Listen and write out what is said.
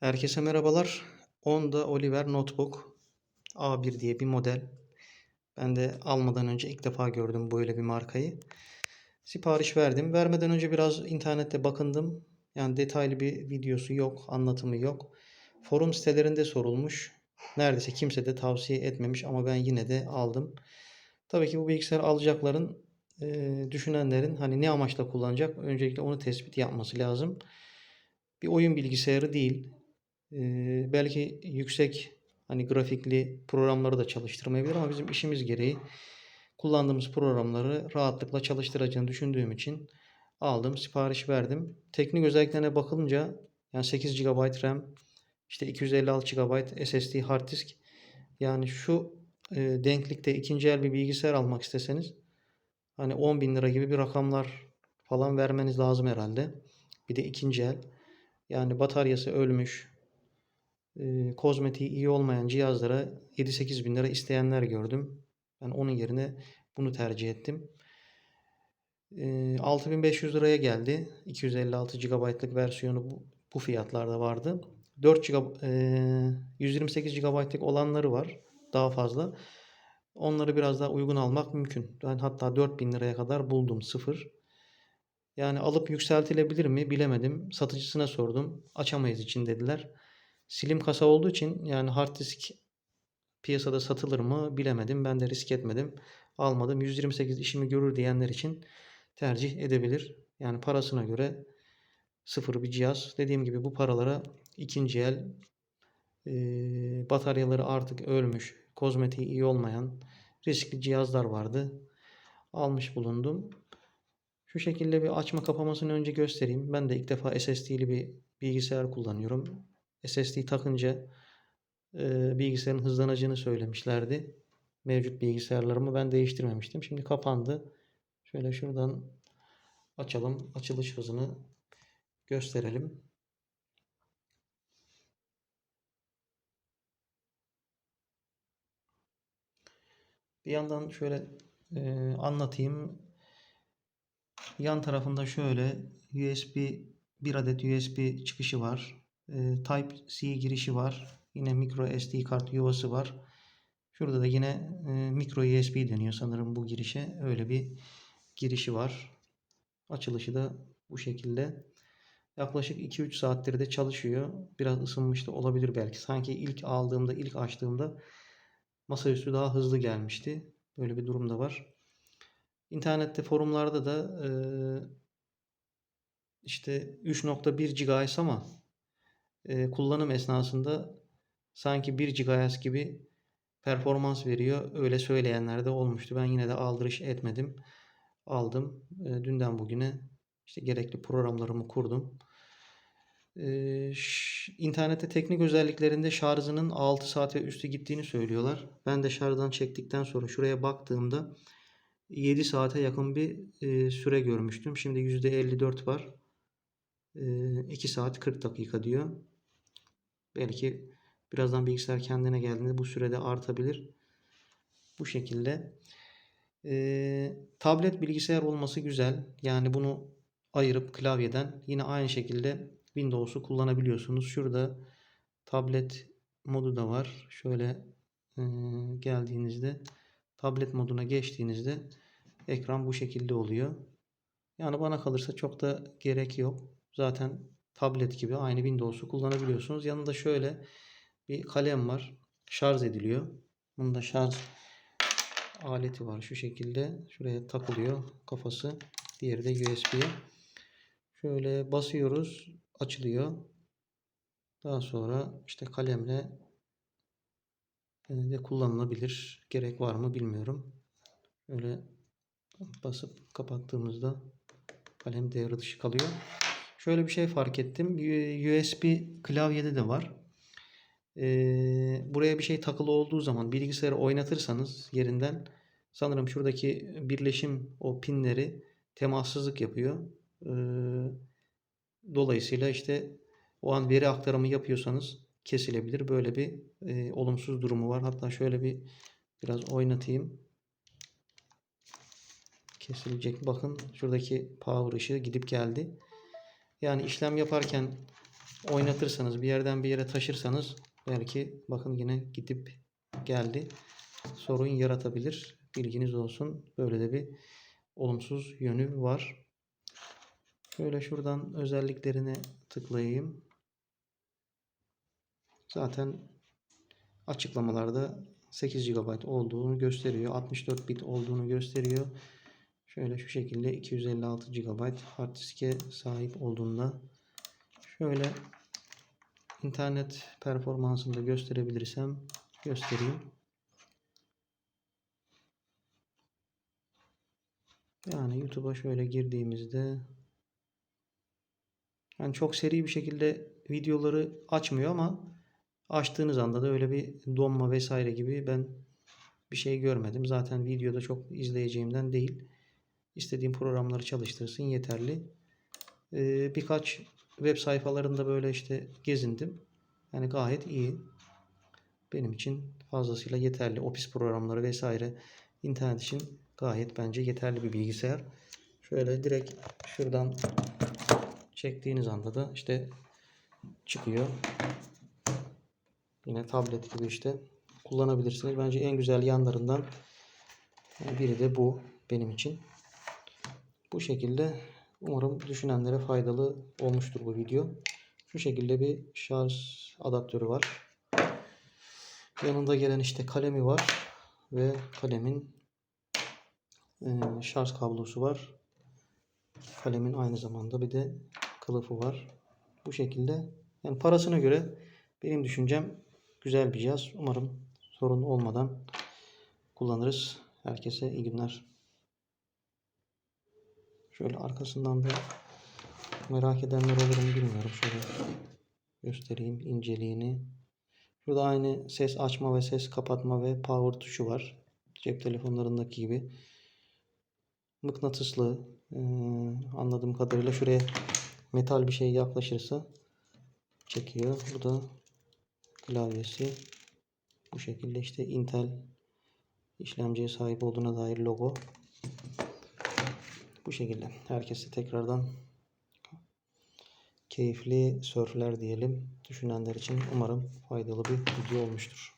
Herkese merhabalar. Onda Oliver Notebook A1 diye bir model. Ben de almadan önce ilk defa gördüm böyle bir markayı. Sipariş verdim. Vermeden önce biraz internette bakındım. Yani detaylı bir videosu yok, anlatımı yok. Forum sitelerinde sorulmuş. Neredeyse kimse de tavsiye etmemiş ama ben yine de aldım. Tabii ki bu bilgisayarı alacakların, eee, düşünenlerin hani ne amaçla kullanacak? Öncelikle onu tespit yapması lazım. Bir oyun bilgisayarı değil. Eee, belki yüksek hani grafikli programları da çalıştırmayabilir ama bizim işimiz gereği kullandığımız programları rahatlıkla çalıştıracağını düşündüğüm için aldım, sipariş verdim. Teknik özelliklerine bakılınca yani 8 GB RAM, işte 256 GB SSD hard disk. Yani şu e, denklikte ikinci el bir bilgisayar almak isteseniz hani 10 bin lira gibi bir rakamlar falan vermeniz lazım herhalde. Bir de ikinci el. Yani bataryası ölmüş, kozmetiği iyi olmayan cihazlara 7-8 bin lira isteyenler gördüm. Ben onun yerine bunu tercih ettim. E, 6500 liraya geldi. 256 GB'lık versiyonu bu, fiyatlarda vardı. 4 GB, e, 128 GB'lık olanları var. Daha fazla. Onları biraz daha uygun almak mümkün. Ben hatta 4000 liraya kadar buldum sıfır. Yani alıp yükseltilebilir mi bilemedim. Satıcısına sordum. Açamayız için dediler. Slim kasa olduğu için yani hard disk piyasada satılır mı bilemedim. Ben de risk etmedim. Almadım. 128 işimi görür diyenler için tercih edebilir. Yani parasına göre sıfır bir cihaz. Dediğim gibi bu paralara ikinci el e, bataryaları artık ölmüş, kozmetiği iyi olmayan riskli cihazlar vardı. Almış bulundum. Şu şekilde bir açma kapamasını önce göstereyim. Ben de ilk defa SSD'li bir bilgisayar kullanıyorum. SSD takınca e, bilgisayarın hızlanacağını söylemişlerdi. Mevcut bilgisayarlarımı ben değiştirmemiştim. Şimdi kapandı. Şöyle şuradan açalım. Açılış hızını gösterelim. Bir yandan şöyle e, anlatayım. Yan tarafında şöyle USB bir adet USB çıkışı var. E, Type-C girişi var. Yine micro SD kart yuvası var. Şurada da yine e, micro USB deniyor sanırım bu girişe. Öyle bir girişi var. Açılışı da bu şekilde. Yaklaşık 2-3 saattir de çalışıyor. Biraz ısınmış da olabilir belki. Sanki ilk aldığımda, ilk açtığımda masaüstü daha hızlı gelmişti. Böyle bir durum da var. İnternette forumlarda da e, işte 3.1 GHz ama e, kullanım esnasında sanki 1 GHz gibi performans veriyor. Öyle söyleyenler de olmuştu. Ben yine de aldırış etmedim. Aldım. E, dünden bugüne işte gerekli programlarımı kurdum. Ee, internette teknik özelliklerinde şarjının 6 saat ve üstü gittiğini söylüyorlar. Ben de şarjdan çektikten sonra şuraya baktığımda 7 saate yakın bir e, süre görmüştüm. Şimdi %54 var. E, 2 saat 40 dakika diyor. Belki birazdan bilgisayar kendine geldiğinde bu sürede artabilir. Bu şekilde. E, tablet bilgisayar olması güzel. Yani bunu ayırıp klavyeden yine aynı şekilde Windows'u kullanabiliyorsunuz. Şurada tablet modu da var. Şöyle e, geldiğinizde tablet moduna geçtiğinizde ekran bu şekilde oluyor. Yani bana kalırsa çok da gerek yok. Zaten tablet gibi aynı Windows'u kullanabiliyorsunuz. Yanında şöyle bir kalem var. Şarj ediliyor. Bunda şarj aleti var şu şekilde. Şuraya takılıyor kafası. Diğeri de USB'ye. Şöyle basıyoruz. Açılıyor. Daha sonra işte kalemle de kullanılabilir. Gerek var mı bilmiyorum. Şöyle basıp kapattığımızda kalem devre dışı kalıyor. Şöyle bir şey fark ettim. USB klavyede de var. Ee, buraya bir şey takılı olduğu zaman bilgisayarı oynatırsanız yerinden sanırım şuradaki birleşim o pinleri temassızlık yapıyor. Ee, dolayısıyla işte o an veri aktarımı yapıyorsanız kesilebilir. Böyle bir e, olumsuz durumu var. Hatta şöyle bir biraz oynatayım. Kesilecek. Bakın şuradaki power ışığı gidip geldi. Yani işlem yaparken oynatırsanız bir yerden bir yere taşırsanız belki bakın yine gidip geldi sorun yaratabilir. Bilginiz olsun. Böyle de bir olumsuz yönü var. Şöyle şuradan özelliklerine tıklayayım. Zaten açıklamalarda 8 GB olduğunu gösteriyor. 64 bit olduğunu gösteriyor. Şöyle şu şekilde 256 GB hard diske sahip olduğunda şöyle internet performansını da gösterebilirsem göstereyim. Yani YouTube'a şöyle girdiğimizde yani çok seri bir şekilde videoları açmıyor ama açtığınız anda da öyle bir donma vesaire gibi ben bir şey görmedim. Zaten videoda çok izleyeceğimden değil. İstediğim programları çalıştırsın yeterli. Ee, birkaç web sayfalarında böyle işte gezindim. Yani gayet iyi. Benim için fazlasıyla yeterli. Office programları vesaire internet için gayet bence yeterli bir bilgisayar. Şöyle direkt şuradan çektiğiniz anda da işte çıkıyor. Yine tablet gibi işte kullanabilirsiniz. Bence en güzel yanlarından biri de bu benim için. Bu şekilde umarım düşünenlere faydalı olmuştur bu video. Şu şekilde bir şarj adaptörü var. Yanında gelen işte kalemi var ve kalemin e, şarj kablosu var. Kalemin aynı zamanda bir de kılıfı var. Bu şekilde yani parasına göre benim düşüncem güzel bir cihaz. Umarım sorun olmadan kullanırız. Herkese iyi günler. Şöyle arkasından da merak edenler olur mu bilmiyorum. Şöyle göstereyim inceliğini. Burada aynı ses açma ve ses kapatma ve power tuşu var. Cep telefonlarındaki gibi. Mıknatıslı. Ee, anladığım kadarıyla şuraya metal bir şey yaklaşırsa çekiyor. Bu da klavyesi. Bu şekilde işte Intel işlemciye sahip olduğuna dair logo. Bu şekilde. Herkese tekrardan keyifli sörfler diyelim. Düşünenler için umarım faydalı bir video olmuştur.